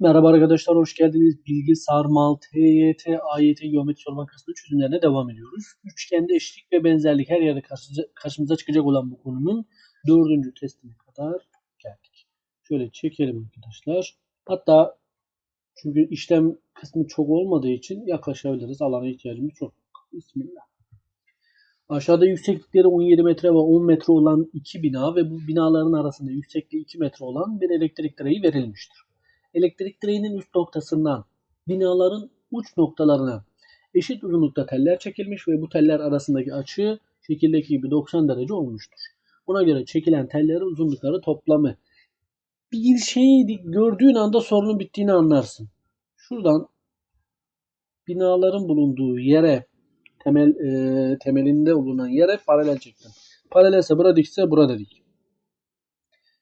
Merhaba arkadaşlar, hoş geldiniz. Bilgi, sarmal, TYT, AYT, geometri soru bankasının çözümlerine devam ediyoruz. Üçgende eşitlik ve benzerlik her yerde karşımıza, karşımıza çıkacak olan bu konunun dördüncü testine kadar geldik. Şöyle çekelim arkadaşlar. Hatta çünkü işlem kısmı çok olmadığı için yaklaşabiliriz. Alana ihtiyacımız çok. Bismillah. Aşağıda yükseklikleri 17 metre ve 10 metre olan iki bina ve bu binaların arasında yüksekliği 2 metre olan bir elektrik direği verilmiştir elektrik direğinin üst noktasından binaların uç noktalarına eşit uzunlukta teller çekilmiş ve bu teller arasındaki açı şekildeki gibi 90 derece olmuştur. Buna göre çekilen tellerin uzunlukları toplamı. Bir şeyi gördüğün anda sorunun bittiğini anlarsın. Şuradan binaların bulunduğu yere temel e, temelinde bulunan yere paralel çektim. Paralelse burada dikse burada dik.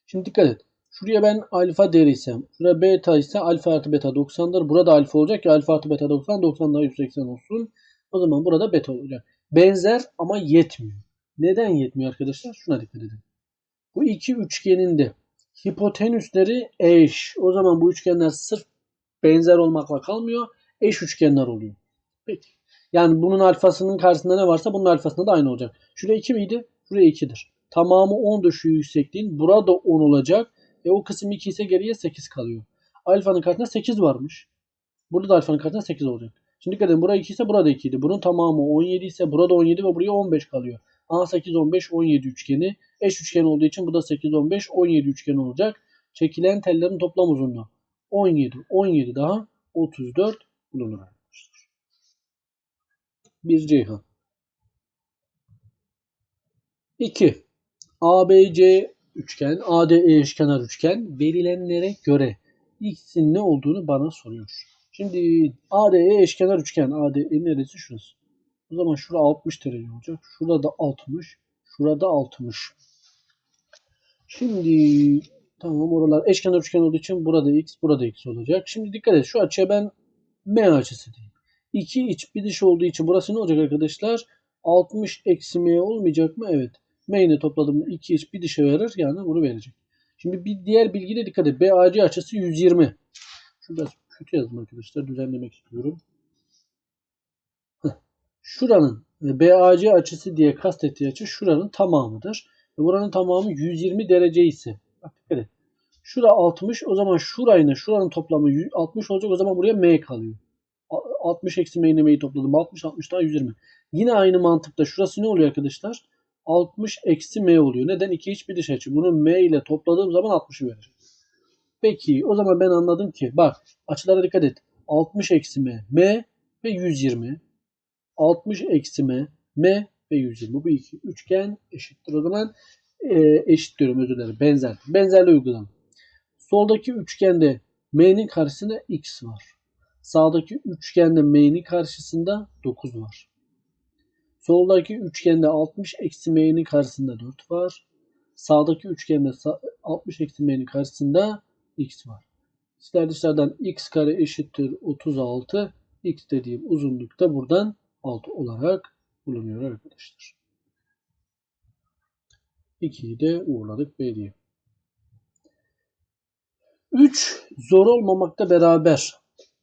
Şimdi dikkat et. Şuraya ben alfa dersem, şuraya beta ise alfa artı beta 90'dır. Burada alfa olacak ki alfa artı beta 90, 90 daha 180 olsun. O zaman burada beta olacak. Benzer ama yetmiyor. Neden yetmiyor arkadaşlar? Şuna dikkat edin. Bu iki üçgenin de hipotenüsleri eş. O zaman bu üçgenler sırf benzer olmakla kalmıyor. Eş üçgenler oluyor. Peki. Yani bunun alfasının karşısında ne varsa bunun alfasında da aynı olacak. Şuraya 2 miydi? Şuraya 2'dir. Tamamı 10'dur şu yüksekliğin. Burada 10 olacak. E o kısım 2 ise geriye 8 kalıyor. Alfanın karşısında 8 varmış. Burada da alfanın karşısında 8 olacak. Şimdi dikkat edin. Buraya 2 ise burada 2 idi. Bunun tamamı 17 ise burada 17 ve buraya 15 kalıyor. A 8 15 17 üçgeni. Eş üçgen olduğu için bu da 8 15 17 üçgen olacak. Çekilen tellerin toplam uzunluğu 17 17 daha 34 bulunur arkadaşlar. Bir Ceyhan. 2. ABC üçgen, ADE eşkenar üçgen verilenlere göre x'in ne olduğunu bana soruyor. Şimdi ADE eşkenar üçgen, ADE neresi şurası? O zaman şura 60 derece olacak. Şurada 60, şurada 60. Şimdi tamam oralar eşkenar üçgen olduğu için burada x, burada x olacak. Şimdi dikkat et şu açıya ben M açısı diyeyim. İki iç bir dış olduğu için burası ne olacak arkadaşlar? 60 eksi M olmayacak mı? Evet. Main'e topladım 2 iç bir dışa verir yani bunu verecek. Şimdi bir diğer bilgiye dikkat et. BAC açısı 120. Şurada kötü yazdım arkadaşlar. Düzenlemek istiyorum. Şuranın e, BAC açısı diye kastettiği açı şuranın tamamıdır. Ve buranın tamamı 120 derece ise bak dikkat et. Şura 60 o zaman şurayla şuranın toplamı 60 olacak o zaman buraya M kalıyor. 60 eksi M'yle M'yi topladım. 60 60 daha 120. Yine aynı mantıkta şurası ne oluyor arkadaşlar? 60 eksi m oluyor. Neden? 2 iç bir dış açı. Bunu m ile topladığım zaman 60'ı verecek. Peki o zaman ben anladım ki bak açılara dikkat et. 60 eksi m, m ve 120. 60 eksi m, m ve 120. Bu iki üçgen eşittir. O zaman e, eşit diyorum özür dilerim. Benzer. Benzerliği uygulayalım. Soldaki üçgende m'nin karşısında x var. Sağdaki üçgende m'nin karşısında 9 var. Soldaki üçgende 60 eksi m'nin karşısında 4 var. Sağdaki üçgende 60 eksi m'nin karşısında x var. İçler dışlardan x kare eşittir 36. x dediğim uzunluk da buradan 6 olarak bulunuyor arkadaşlar. 2'yi de uğurladık B diye. 3 zor olmamakta beraber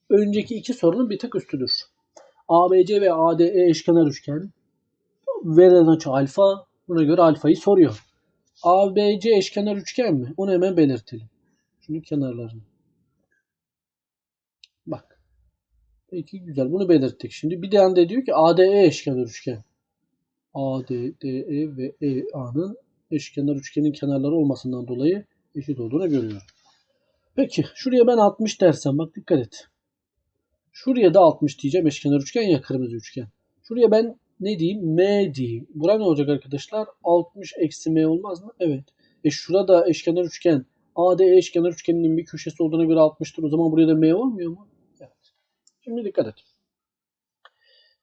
önceki iki sorunun bir tık üstüdür. ABC ve ADE eşkenar üçgen verilen açı alfa. Buna göre alfayı soruyor. ABC eşkenar üçgen mi? Onu hemen belirtelim. Şunu kenarlarını. Bak. Peki güzel. Bunu belirttik. Şimdi bir de diyor ki ADE eşkenar üçgen. AD, DE ve EA'nın eşkenar üçgenin kenarları olmasından dolayı eşit olduğunu görüyorum. Peki şuraya ben 60 dersem bak dikkat et. Şuraya da 60 diyeceğim eşkenar üçgen ya kırmızı üçgen. Şuraya ben ne diyeyim? M diyeyim. Bura ne olacak arkadaşlar? 60 eksi M olmaz mı? Evet. E şurada eşkenar üçgen. AD eşkenar üçgeninin bir köşesi olduğuna göre 60'tır. O zaman buraya da M olmuyor mu? Evet. Şimdi dikkat et.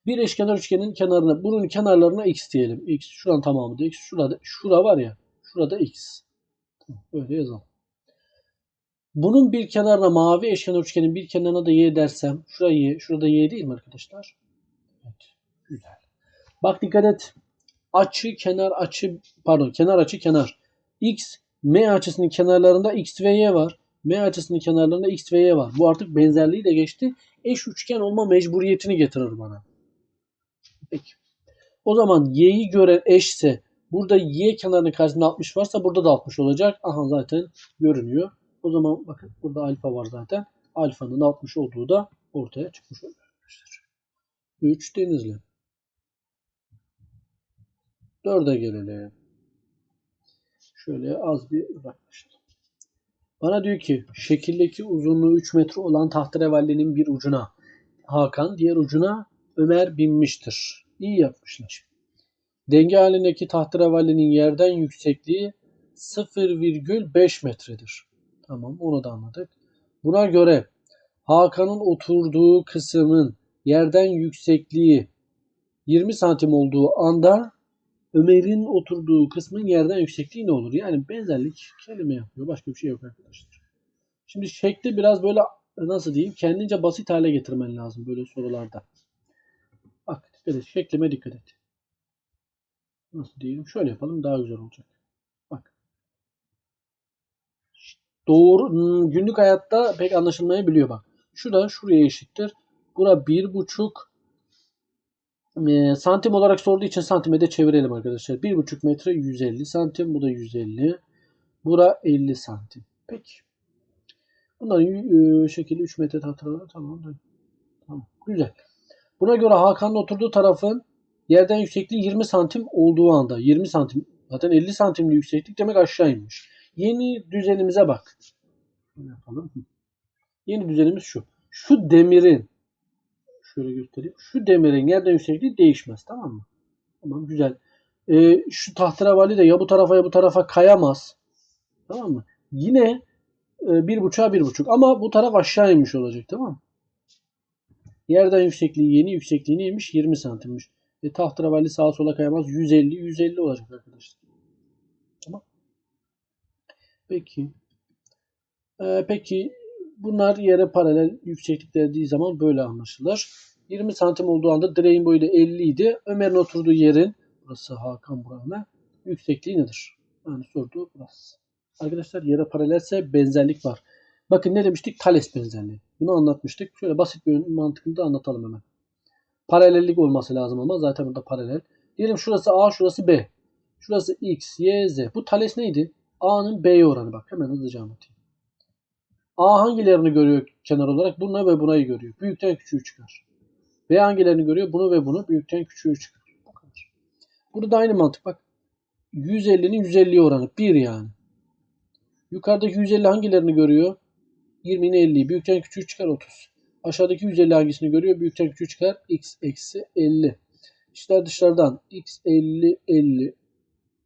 Bir eşkenar üçgenin kenarına, bunun kenarlarına x diyelim. X şuranın tamamı da x. Şurada, şura var ya. Şurada x. Böyle yazalım. Bunun bir kenarına mavi eşkenar üçgenin bir kenarına da y dersem şurayı şurada y değil mi arkadaşlar? Evet. Güzel. Bak dikkat et. Açı kenar açı pardon kenar açı kenar. X M açısının kenarlarında X ve Y var. M açısının kenarlarında X ve Y var. Bu artık benzerliği de geçti. Eş üçgen olma mecburiyetini getirir bana. Peki. O zaman Y'yi gören eşse burada Y kenarının karşısında 60 varsa burada da 60 olacak. Aha zaten görünüyor. O zaman bakın burada alfa var zaten. Alfanın 60 olduğu da ortaya çıkmış oluyor arkadaşlar. 3 denizli. 4'e gelelim. Şöyle az bir uzaklaşalım. Bana diyor ki şekildeki uzunluğu 3 metre olan tahterevallinin bir ucuna Hakan, diğer ucuna Ömer binmiştir. İyi yapmışlar. Denge halindeki tahterevallinin yerden yüksekliği 0,5 metredir. Tamam onu da anladık. Buna göre Hakan'ın oturduğu kısmın yerden yüksekliği 20 santim olduğu anda Ömer'in oturduğu kısmın yerden yüksekliği ne olur? Yani benzerlik kelime yapıyor. Başka bir şey yok arkadaşlar. Şimdi şekli biraz böyle nasıl diyeyim kendince basit hale getirmen lazım böyle sorularda. Bak dikkat et. Şeklime dikkat et. Nasıl diyeyim? Şöyle yapalım daha güzel olacak. Bak. Doğru hmm, günlük hayatta pek anlaşılmayabiliyor bak. Şurada şuraya eşittir. Bura bir buçuk santim olarak sorduğu için santime de çevirelim arkadaşlar. 1,5 metre 150 santim. Bu da 150. Bura 50 santim. Peki. Bunların e, şekli 3 metre tahtaları tamam. Tamam. Güzel. Buna göre Hakan'ın oturduğu tarafın yerden yüksekliği 20 santim olduğu anda 20 santim zaten 50 santimli yükseklik demek aşağıymış. Yeni düzenimize bak. Yapalım? Yeni düzenimiz şu. Şu demirin şöyle göstereyim. Şu demirin yerden yüksekliği değişmez. Tamam mı? Tamam güzel. Ee, şu tahterevali de ya bu tarafa ya bu tarafa kayamaz. Tamam mı? Yine e, bir buçuğa bir buçuk. Ama bu taraf aşağı inmiş olacak. Tamam mı? Yerden yüksekliği yeni yüksekliği neymiş? 20 santimmiş. E, tahterevali sağa sola kayamaz. 150 150 olacak arkadaşlar. Tamam. Peki. Ee, peki bunlar yere paralel yükseklik dediği zaman böyle anlaşılır. 20 santim olduğu anda direğin boyu da 50 idi. Ömer'in oturduğu yerin burası Hakan buranın yüksekliği nedir? Yani sorduğu burası. Arkadaşlar yere paralelse benzerlik var. Bakın ne demiştik? Thales benzerliği. Bunu anlatmıştık. Şöyle basit bir mantıkını da anlatalım hemen. Paralellik olması lazım ama zaten burada paralel. Diyelim şurası A, şurası B. Şurası X, Y, Z. Bu Thales neydi? A'nın B'ye oranı. Bak hemen hızlıca anlatayım. A hangilerini görüyor kenar olarak? Bunu ve bunayı görüyor. Büyükten küçüğü çıkar. B hangilerini görüyor? Bunu ve bunu. Büyükten küçüğü çıkar. Bu kadar. Burada da aynı mantık bak. 150'nin 150'ye oranı. 1 yani. Yukarıdaki 150 hangilerini görüyor? 20'nin 50'yi. Büyükten küçüğü çıkar 30. Aşağıdaki 150 hangisini görüyor? Büyükten küçüğü çıkar. X eksi 50. İşler dışlardan. X 50 50.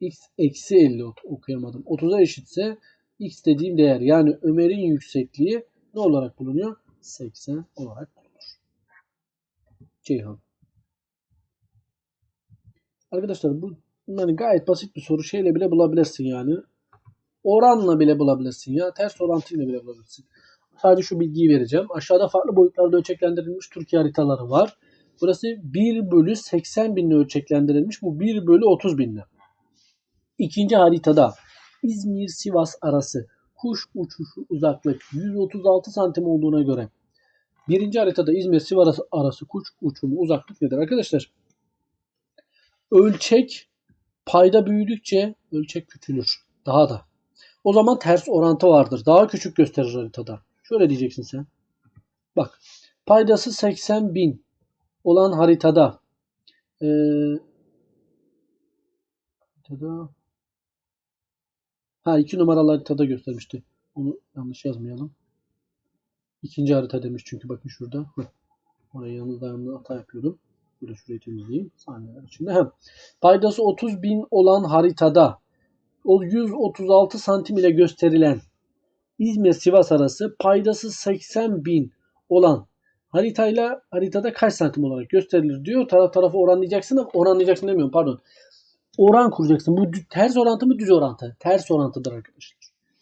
X eksi 50 okuyamadım. 30'a eşitse X dediğim değer yani Ömer'in yüksekliği ne olarak bulunuyor? 80 olarak. Ceyhan. Arkadaşlar bu yani gayet basit bir soru. Şeyle bile bulabilirsin yani. Oranla bile bulabilirsin ya. Ters orantıyla bile bulabilirsin. Sadece şu bilgiyi vereceğim. Aşağıda farklı boyutlarda ölçeklendirilmiş Türkiye haritaları var. Burası 1 bölü 80 binle ölçeklendirilmiş. Bu 1 bölü 30 binle. İkinci haritada İzmir-Sivas arası kuş uçuşu uzaklık 136 santim olduğuna göre birinci haritada İzmir-Sivas arası kuş uçumu uzaklık nedir arkadaşlar? Ölçek payda büyüdükçe ölçek küçülür. Daha da. O zaman ters orantı vardır. Daha küçük gösterir haritada. Şöyle diyeceksin sen. Bak paydası 80 bin olan haritada ee, haritada Ha iki numaralı haritada göstermişti. Onu yanlış yazmayalım. İkinci harita demiş çünkü bakın şurada. Oraya yalnız dayanlı hata yapıyordum. Böyle şurayı temizleyeyim. Saniyeler içinde. Hem paydası 30 bin olan haritada o 136 santim ile gösterilen İzmir-Sivas arası paydası 80 bin olan haritayla haritada kaç santim olarak gösterilir diyor. Taraf tarafa oranlayacaksın ama oranlayacaksın demiyorum pardon oran kuracaksın. Bu ters orantı mı düz orantı? Ters orantıdır arkadaşlar.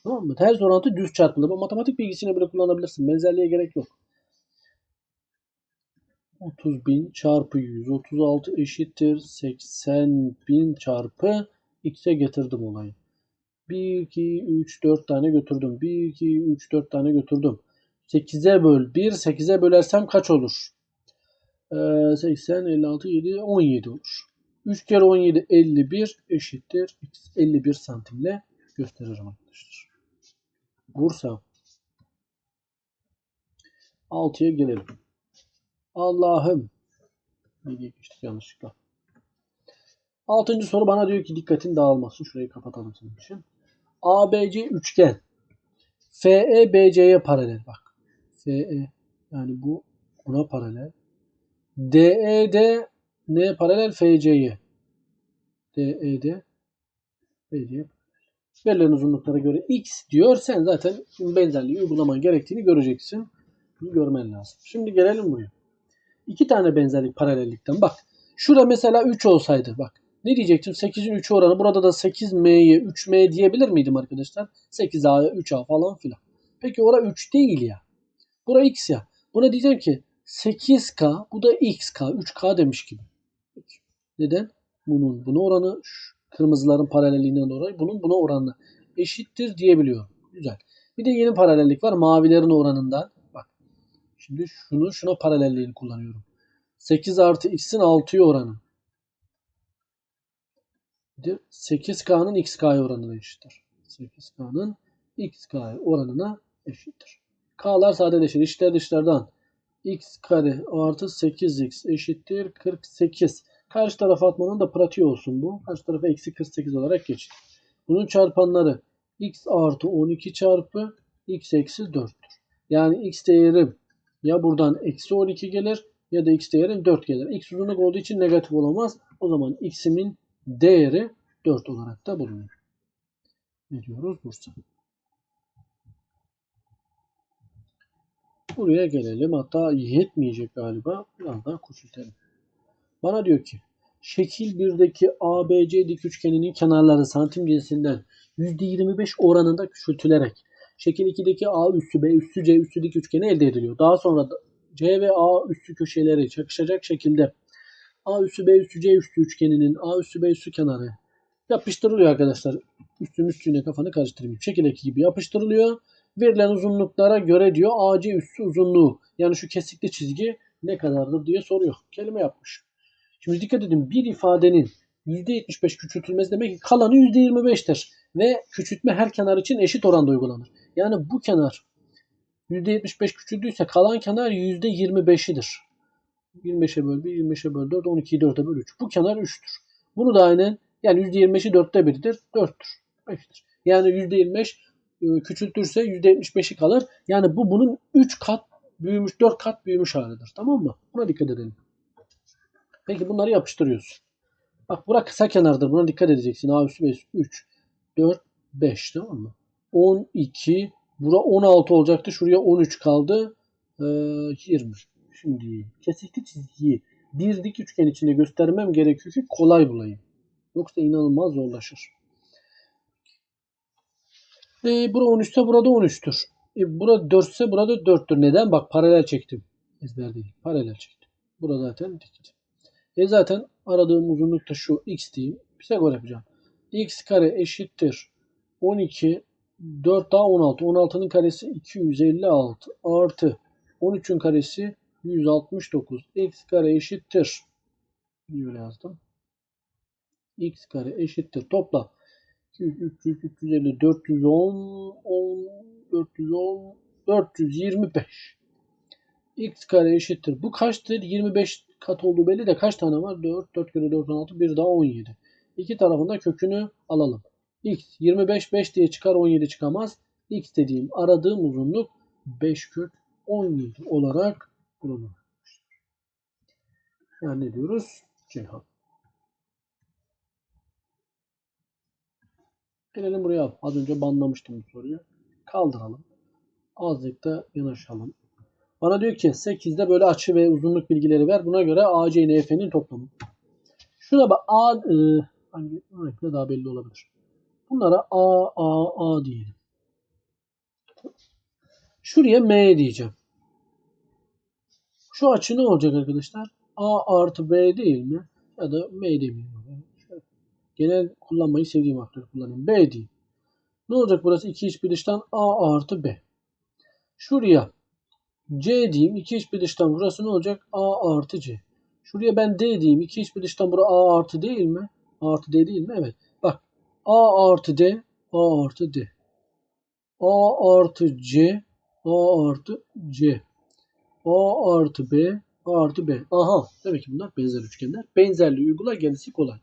Tamam mı? Ters orantı düz çarpımdır. Bu matematik bilgisini bile kullanabilirsin. Benzerliğe gerek yok. 30 bin çarpı 136 eşittir 80 bin çarpı x'e getirdim olayı. 1, 2, 3, 4 tane götürdüm. 1, 2, 3, 4 tane götürdüm. 8'e böl 1. 8'e bölersem kaç olur? Ee, 80, 56, 7, 17 olur. 3 kere 17 51 eşittir. X 51 santimle gösteririm arkadaşlar. Bursa. 6'ya gelelim. Allah'ım. Bilgiye geçtik yanlışlıkla. Altıncı soru bana diyor ki dikkatin dağılmasın. Şurayı kapatalım senin için. ABC üçgen. FE BC'ye paralel bak. FE yani bu buna paralel. DED neye paralel? FC'ye. DED FC'ye Verilen uzunluklara göre X diyor. Sen zaten benzerliği uygulaman gerektiğini göreceksin. Bunu görmen lazım. Şimdi gelelim buraya. İki tane benzerlik paralellikten. Bak. Şura mesela 3 olsaydı bak. Ne diyecektim? 8'in 3'ü oranı. Burada da 8M'ye 3M diyebilir miydim arkadaşlar? 8A'ya 3A falan filan. Peki ora 3 değil ya. Bura X ya. Buna diyeceğim ki 8K bu da XK. 3K demiş gibi. Neden? Bunun buna oranı kırmızıların paralelliğinden dolayı bunun buna oranı eşittir diyebiliyorum. Güzel. Bir de yeni paralellik var. Mavilerin oranından. Bak. Şimdi şunu şuna paralelliğini kullanıyorum. 8 artı x'in 6'ya oranı. 8K'nın XK'ya oranına eşittir. 8K'nın XK'ya oranına eşittir. K'lar sadeleşir. İçler dışlardan x kare artı 8x eşittir 48. Karşı tarafa atmanın da pratiği olsun bu. Karşı tarafa eksi 48 olarak geçti. Bunun çarpanları x artı 12 çarpı x eksi 4'tür. Yani x değerim ya buradan eksi 12 gelir ya da x değerim 4 gelir. x uzunluk olduğu için negatif olamaz. O zaman x'imin değeri 4 olarak da bulunuyor. Ne diyoruz Bursa? Buraya gelelim. Hatta yetmeyecek galiba. Biraz daha küçültelim. Bana diyor ki şekil 1'deki ABC dik üçgeninin kenarları santim cinsinden %25 oranında küçültülerek şekil 2'deki A üssü B üssü C üssü dik üçgeni elde ediliyor. Daha sonra da C ve A üssü köşeleri çakışacak şekilde A üssü B üssü C üssü üçgeninin A üssü B üssü kenarı yapıştırılıyor arkadaşlar. Üstün üstüne kafanı karıştırmayayım. Şekil 2 gibi yapıştırılıyor. Verilen uzunluklara göre diyor AC üssü uzunluğu. Yani şu kesikli çizgi ne kadardır diye soruyor. Kelime yapmış. Şimdi dikkat edin bir ifadenin %75 küçültülmesi demek ki kalanı %25'tir. Ve küçültme her kenar için eşit oranda uygulanır. Yani bu kenar %75 küçüldüyse kalan kenar %25'idir. 25'e böl 1, 25'e böl 4, 12'yi 4'e böl 3. Bu kenar 3'tür. Bunu da aynen yani %25'i 4'te 1'dir. 4'tür. 5'tir. Yani %25 e, küçültürse %75'i kalır. Yani bu bunun 3 kat büyümüş, 4 kat büyümüş halidir. Tamam mı? Buna dikkat edelim. Peki bunları yapıştırıyoruz. Bak bura kısa kenardır. Buna dikkat edeceksin. A üstü 5, 3, 4, 5 tamam mı? 12, bura 16 olacaktı. Şuraya 13 kaldı. Ee, 20. Şimdi kesikli çizgiyi bir dik üçgen içinde göstermem gerekiyor ki kolay bulayım. Yoksa inanılmaz zorlaşır. E, bura 13 ise burada 13'tür. E, burada 4 ise burada 4'tür. Neden? Bak paralel çektim. Ezber değil. Paralel çektim. Burada zaten dik. E zaten aradığım uzunluk da şu x diyeyim. Pisagor yapacağım. x kare eşittir 12 4 daha 16. 16'nın karesi 256 artı 13'ün karesi 169. x kare eşittir. Böyle yazdım. x kare eşittir. Topla. 200, 300, 350, 410, 10, 410, 425. x kare eşittir. Bu kaçtır? 25 kat olduğu belli de kaç tane var? 4, 4 kere 4, 16, 1 daha 17. İki tarafında kökünü alalım. x 25, 5 diye çıkar 17 çıkamaz. x dediğim aradığım uzunluk 5 kök 17 olarak bulunur. Yani ne diyoruz? Ceyhan. Gelelim buraya. Az önce banlamıştım bu soruyu. Kaldıralım. Azıcık da yanaşalım. Bana diyor ki 8'de böyle açı ve uzunluk bilgileri ver. Buna göre AC ile EF'nin toplamı. Şuna bak A e, hangi renkle daha belli olabilir. Bunlara A A A diyelim. Şuraya M diyeceğim. Şu açı ne olacak arkadaşlar? A artı B değil mi? Ya da M demeyeyim. Genel kullanmayı sevdiğim harfleri kullanayım. B diyeyim. Ne olacak burası? 2 iç bir dıştan A artı B. Şuraya C diyeyim. 2 iç bir dıştan burası ne olacak? A artı C. Şuraya ben D diyeyim. 2 iç bir dıştan bura A artı değil mi? A artı D değil mi? Evet. Bak. A artı D. A artı D. A artı C. A artı C. A artı B. A artı B. Aha. Demek ki bunlar benzer üçgenler. Benzerliği uygula gerisi kolay.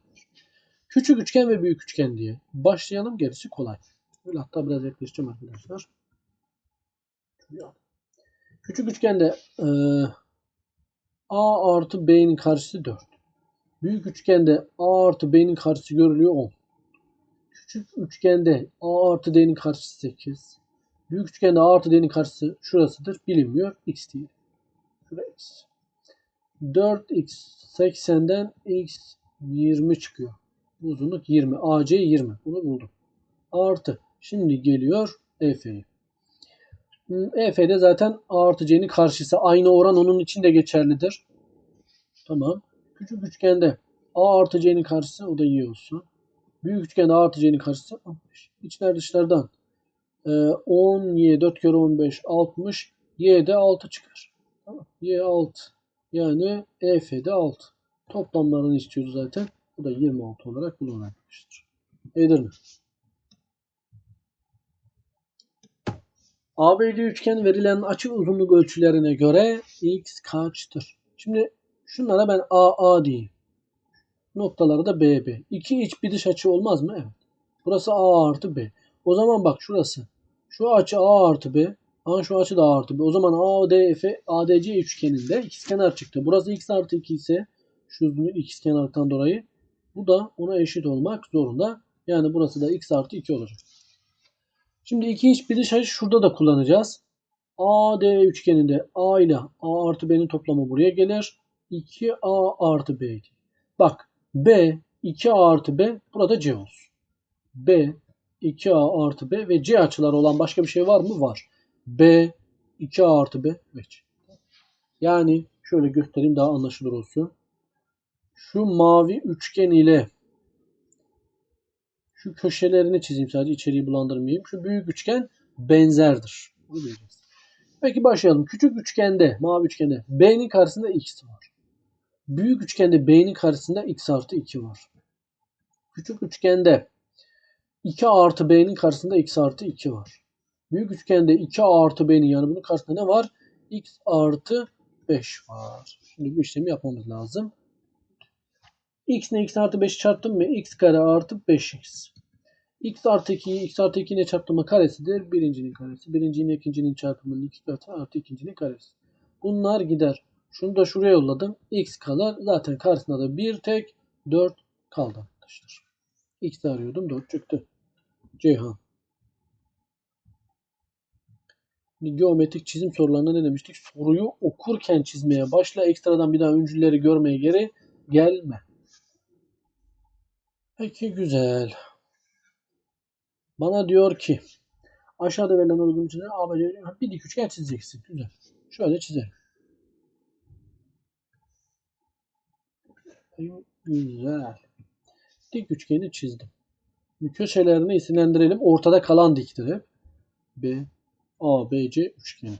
Küçük üçgen ve büyük üçgen diye. Başlayalım gerisi kolay. Böyle hatta biraz yaklaşacağım arkadaşlar. Şuraya. Küçük üçgende e, A artı B'nin karşısı 4. Büyük üçgende A artı B'nin karşısı görülüyor 10. Küçük üçgende A artı D'nin karşısı 8. Büyük üçgende A artı D'nin karşısı şurasıdır. Bilinmiyor. X değil. X. 4X 80'den X 20 çıkıyor. Uzunluk 20. AC 20. Bunu buldum. Artı. Şimdi geliyor EF'yi. EF'de zaten A artı C'nin karşısı. Aynı oran onun için de geçerlidir. Tamam. Küçük üçgende A artı C'nin karşısı o da Y olsun. Büyük üçgende A artı C'nin karşısı 60. İçler dışlardan e, 10 Y 4 kere 15 60 Y'de 6 çıkar. Tamam. Y 6. Yani EF'de 6. Toplamlarını istiyoruz zaten. Bu da 26 olarak bulunmaktadır. Edirne. ABD üçgen verilen açı uzunluk ölçülerine göre x kaçtır? Şimdi şunlara ben AA diyeyim. Noktaları da BB. İki iç bir dış açı olmaz mı? Evet. Burası A artı B. O zaman bak şurası. Şu açı A artı B. Aha şu açı da A artı B. O zaman ADF, ADC üçgeninde ikizkenar çıktı. Burası x artı 2 ise şu uzunluk ikizkenardan dolayı bu da ona eşit olmak zorunda. Yani burası da x artı 2 olacak. Şimdi iki iç bir dış açı şurada da kullanacağız. AD üçgeninde A ile A artı B'nin toplamı buraya gelir. 2A artı B. Bak B 2A artı B burada C olsun. B 2A artı B ve C açıları olan başka bir şey var mı? Var. B 2A artı B ve C. Yani şöyle göstereyim daha anlaşılır olsun. Şu mavi üçgen ile şu köşelerini çizeyim sadece içeriği bulandırmayayım. Şu büyük üçgen benzerdir. Peki başlayalım. Küçük üçgende, mavi üçgende B'nin karşısında X var. Büyük üçgende B'nin karşısında X artı 2 var. Küçük üçgende 2 artı B'nin karşısında X artı 2 var. Büyük üçgende 2 artı B'nin yani bunun karşısında ne var? X artı 5 var. Şimdi bu işlemi yapmamız lazım. X ne x artı 5 çarptım mı? X kare artı 5x. X artı 2'yi x artı 2 ile çarptığımı karesidir. Birincinin karesi. Birincinin ikincinin çarpımının iki katı artı ikincinin karesi. Bunlar gider. Şunu da şuraya yolladım. X kalır. Zaten karşısında da bir tek 4 kaldı arkadaşlar. X'i arıyordum. 4 çıktı. Ceyhan. Geometrik çizim sorularında ne demiştik? Soruyu okurken çizmeye başla. Ekstradan bir daha öncülleri görmeye geri gelme. Peki güzel. Bana diyor ki aşağıda verilen uygun çizer ABC bir dik üçgen çizeceksin. Güzel. Şöyle çizelim. Güzel. Dik üçgeni çizdim. Köşelerini isimlendirelim. Ortada kalan diktir. B, A, B, C üçgeni.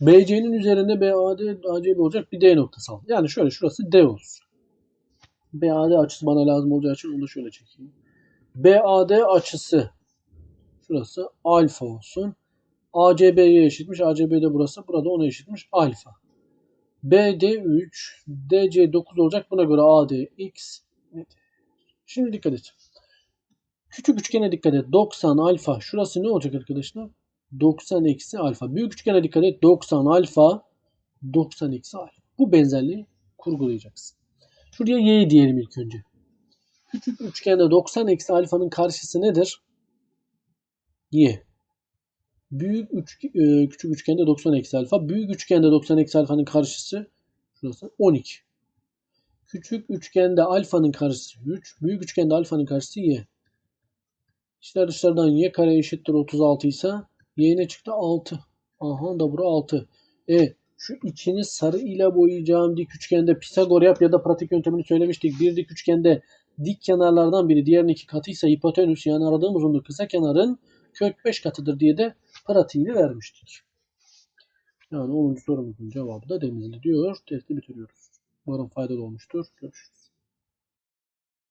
BC'nin üzerinde BAD, ACB olacak bir D noktası al. Yani şöyle şurası D olsun. BAD açısı bana lazım olacağı için onu da şöyle çekeyim. BAD açısı şurası alfa olsun. ACB'ye eşitmiş. ACB de burası. Burada ona eşitmiş. Alfa. BD 3, DC 9 olacak. Buna göre AD X. Şimdi dikkat et. Küçük üçgene dikkat et. 90 alfa. Şurası ne olacak arkadaşlar? 90 eksi alfa. Büyük üçgene dikkat et. 90 alfa. 90 eksi alfa. Bu benzerliği kurgulayacaksın. Şuraya y diyelim ilk önce. Küçük üçgende 90 eksi alfanın karşısı nedir? Y. Büyük üç, e, küçük üçgende 90 eksi alfa. Büyük üçgende 90 eksi alfanın karşısı şurası 12. Küçük üçgende alfanın karşısı 3. Büyük üçgende alfanın karşısı y. İşler dışlardan y kare eşittir 36 ise y ne çıktı? 6. Aha da bura 6. E şu içini sarı ile boyayacağım dik üçgende Pisagor yap ya da pratik yöntemini söylemiştik. Bir dik üçgende dik kenarlardan biri diğerinin iki katıysa hipotenüs yani aradığım uzunluk kısa kenarın kök 5 katıdır diye de pratiğini vermiştik. Yani 10. sorumuzun cevabı da Denizli diyor. Testi bitiriyoruz. Umarım faydalı olmuştur. Görüşürüz.